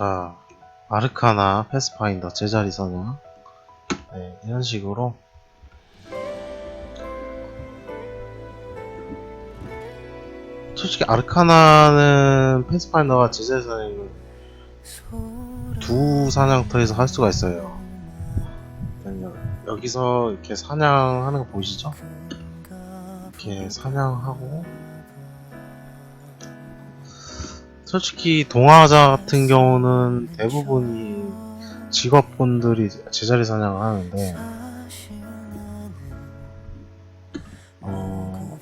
자, 아르카나, 패스파인더, 제자리 사냥. 네, 이런 식으로. 솔직히 아르카나는 패스파인더와 제자리 사냥은 두 사냥터에서 할 수가 있어요. 여기서 이렇게 사냥하는 거 보이시죠? 이렇게 사냥하고 솔직히 동화자 같은 경우는 대부분이 직업분들이 제자리 사냥을 하는데 어,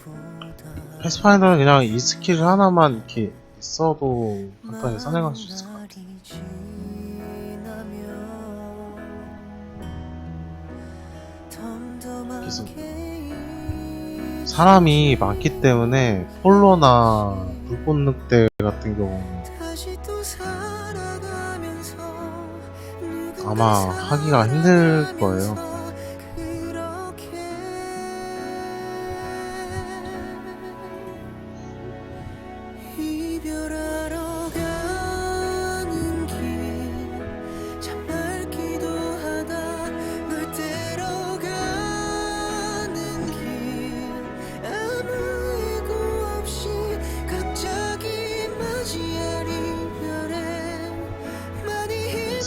패스파인더는 그냥 이 스킬 하나만 이렇게 있어도 간단히 사냥할 수 있을 것 같아요. 그래서 사람이 많기 때문에 폴로나 불꽃 늑대 같은 경우는 아마 하기가 힘들 거예요.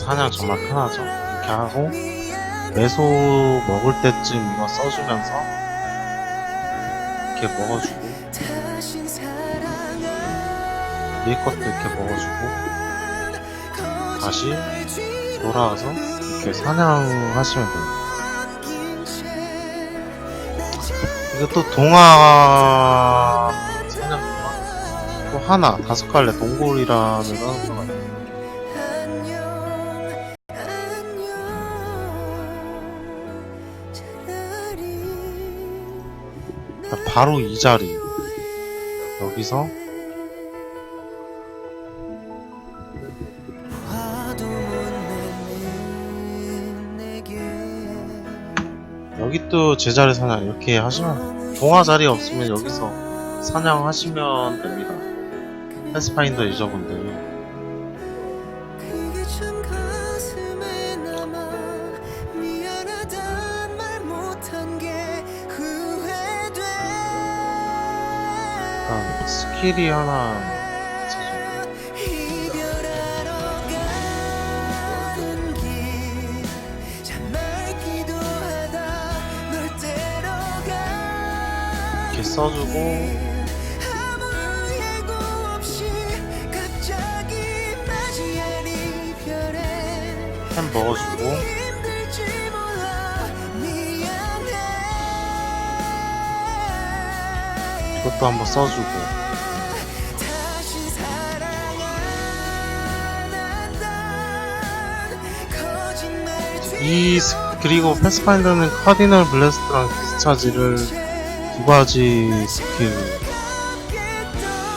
사냥 정말 편하죠. 이렇게 하고 매소 먹을 때쯤 이거 써주면서 이렇게 먹어주고 위에 것도 이렇게 먹어주고 다시 돌아와서 이렇게 사냥하시면 돼요. 이것도 동화 사냥인가? 또 하나 다섯 갈래 동굴이라는 하나가 있어요. 바로 이 자리 여기서 여기 또 제자리 사냥 이렇게 하시면 동화 자리 없으면 여기서 사냥하시면 됩니다. 패스파인더 유저분들 스킬이 하나. 이렇게 써주고. 햄 먹어주고. 이것도 한번 써주고 이 스- 그리고 패스파인더는 카디널 블래스트랑 디스차지를 두 가지 스킬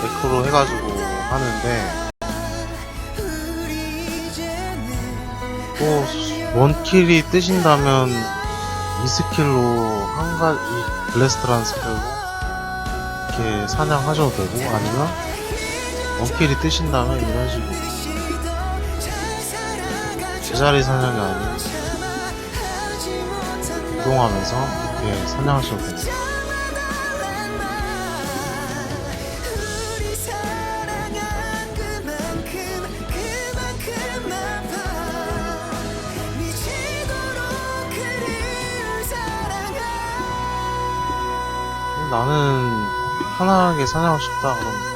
에코로 해가지고 하는데 또 원킬이 뜨신다면 이 스킬로 한 가지 이 블래스트라는 스킬로 이렇게 사냥하셔도 되고 아니면 원킬이 뜨신다면 이런 식으로 제자리 사냥이 아닌 이동하면서 이렇게 사냥하셔도 됩니다. 나는 편하게 사냥하고 싶다 그러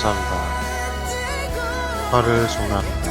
감사합니다. 화를 전합니다.